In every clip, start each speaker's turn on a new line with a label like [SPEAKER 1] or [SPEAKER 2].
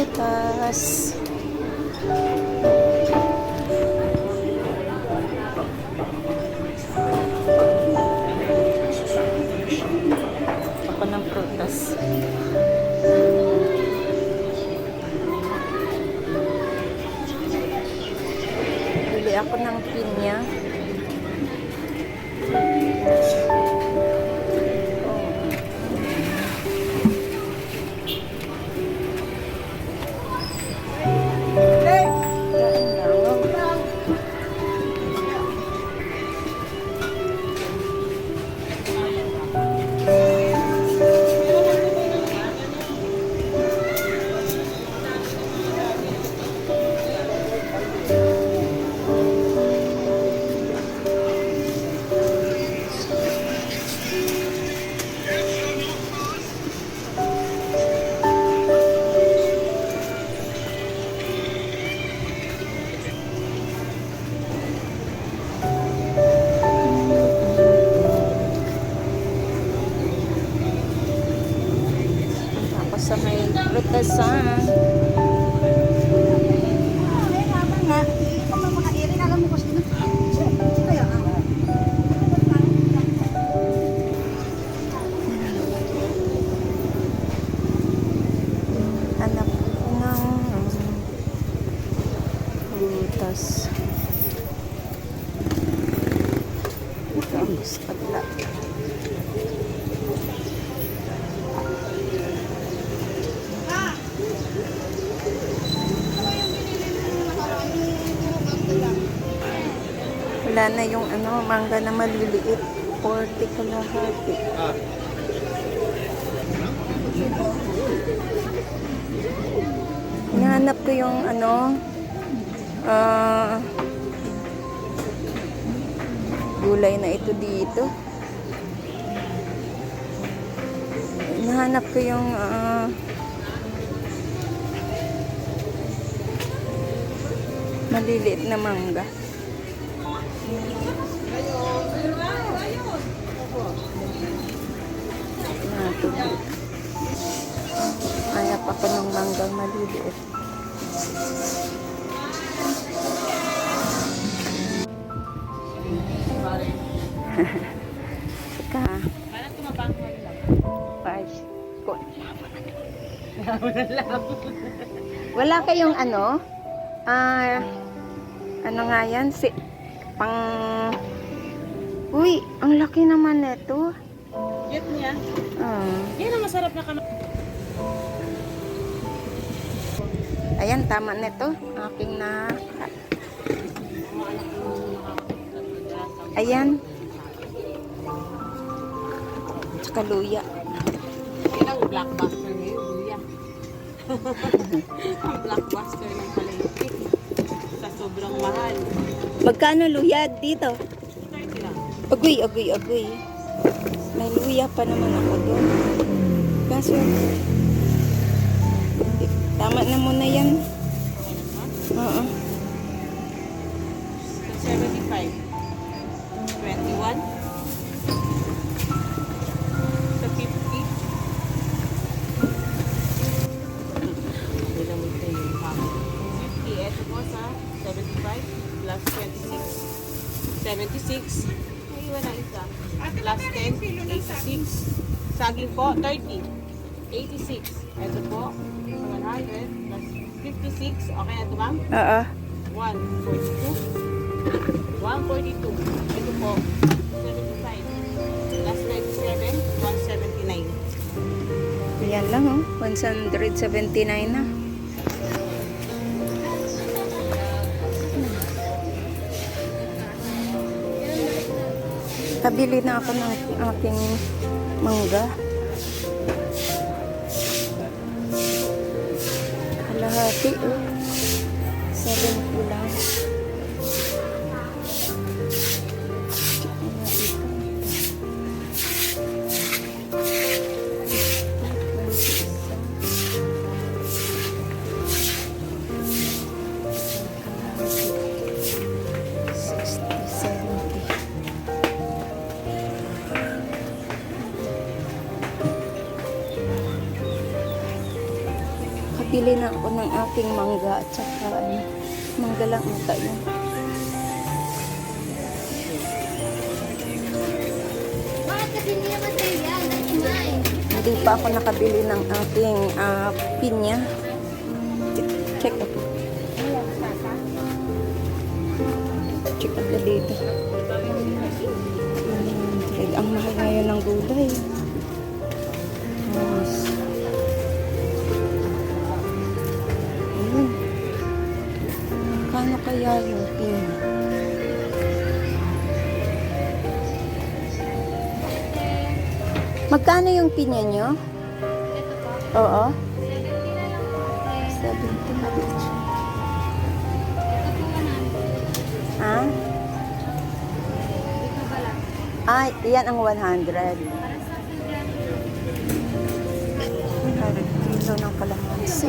[SPEAKER 1] prutas. Ako ng prutas. Bili ako ng pinya. Sa may prutasan. Hanap ko ng um, prutas. Ito ang kadla. Wala na yung ano, mangga na maliliit. 40 kalahati. Hinahanap ko yung ano, ah, gulay na ito dito. Hinahanap ko yung ah, maliliit na mangga. Hanap ako ng manggang maliliit. Teka.
[SPEAKER 2] Parang tumabangon lang.
[SPEAKER 1] Pars. Wala kayong ano? Ah, ano nga yan? Si, pang... Uy, ang laki naman nito.
[SPEAKER 2] Cute niya.
[SPEAKER 1] Ah.
[SPEAKER 2] Yan ang masarap na kama.
[SPEAKER 1] Ayan, tama nito. Aking na... Ayan. Tsaka luya.
[SPEAKER 2] Yan ang blockbuster ngayon, Luya. ang blockbuster ng palengke. Sa sobrang mahal.
[SPEAKER 1] Magkano luya dito?
[SPEAKER 2] 30 lang.
[SPEAKER 1] Agoy, agoy, agoy. May luya pa naman ako doon. Kaso, tama na muna yan.
[SPEAKER 2] 26. 76. Ay, wala isa. Plus 10, 86. Saging po, 30. 86. Ito po, 100 plus 56. Okay na ito, ma'am?
[SPEAKER 1] Oo.
[SPEAKER 2] 142. 142. Ito po, 75. Plus 97, 179.
[SPEAKER 1] Ayan lang oh. 179 na. Kabili na ako ng aking mangga. Kalahati oh. 7 lang. Nakabili na ako ng aking mangga at saka ano, mangga lang ata yun. Hindi pa ako nakabili ng aking ah, pinya. Check- ako. Check ako dito. 100. Ang mahal ngayon ng gulay. Yes. Yung pinya? Magkano yung pinya nyo?
[SPEAKER 3] Ito po.
[SPEAKER 1] Oo.
[SPEAKER 3] 70 na lang po. Eh,
[SPEAKER 1] 70 each.
[SPEAKER 3] Ito po 100.
[SPEAKER 1] Ha?
[SPEAKER 3] Dito ba lang?
[SPEAKER 1] Ah, yan ang 100.
[SPEAKER 3] Para sa sugar.
[SPEAKER 1] 100 kilo ng kalamansi.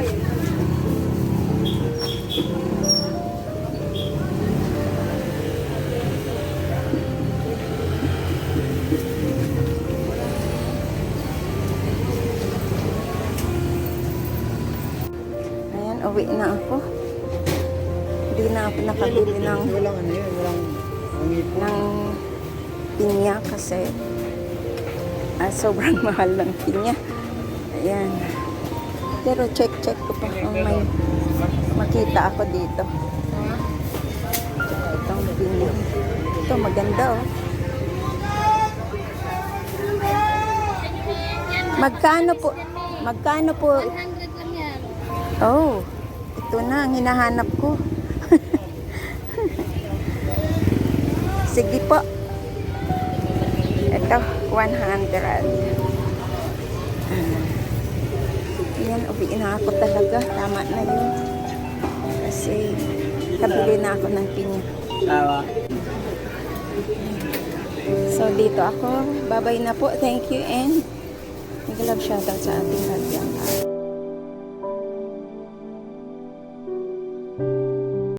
[SPEAKER 1] Ayan, uwi na ako. Hindi na ako nakabili ng ng pinya kasi ah, sobrang mahal ng pinya. Ayan. Pero check-check ko pa kung may makita ako dito. Itong pinya. Ito maganda oh. Magkano po? Magkano po?
[SPEAKER 3] 100 lang yan.
[SPEAKER 1] Oh, ito na ang hinahanap ko. Sige po. Ito, 100. Ah. Yan, uwi na ako talaga. Tama na yun. Kasi, kabili na ako ng pinya.
[SPEAKER 4] Tawa.
[SPEAKER 1] So, dito ako. Babay na po. Thank you and nag-love shoutout sa ating lahat.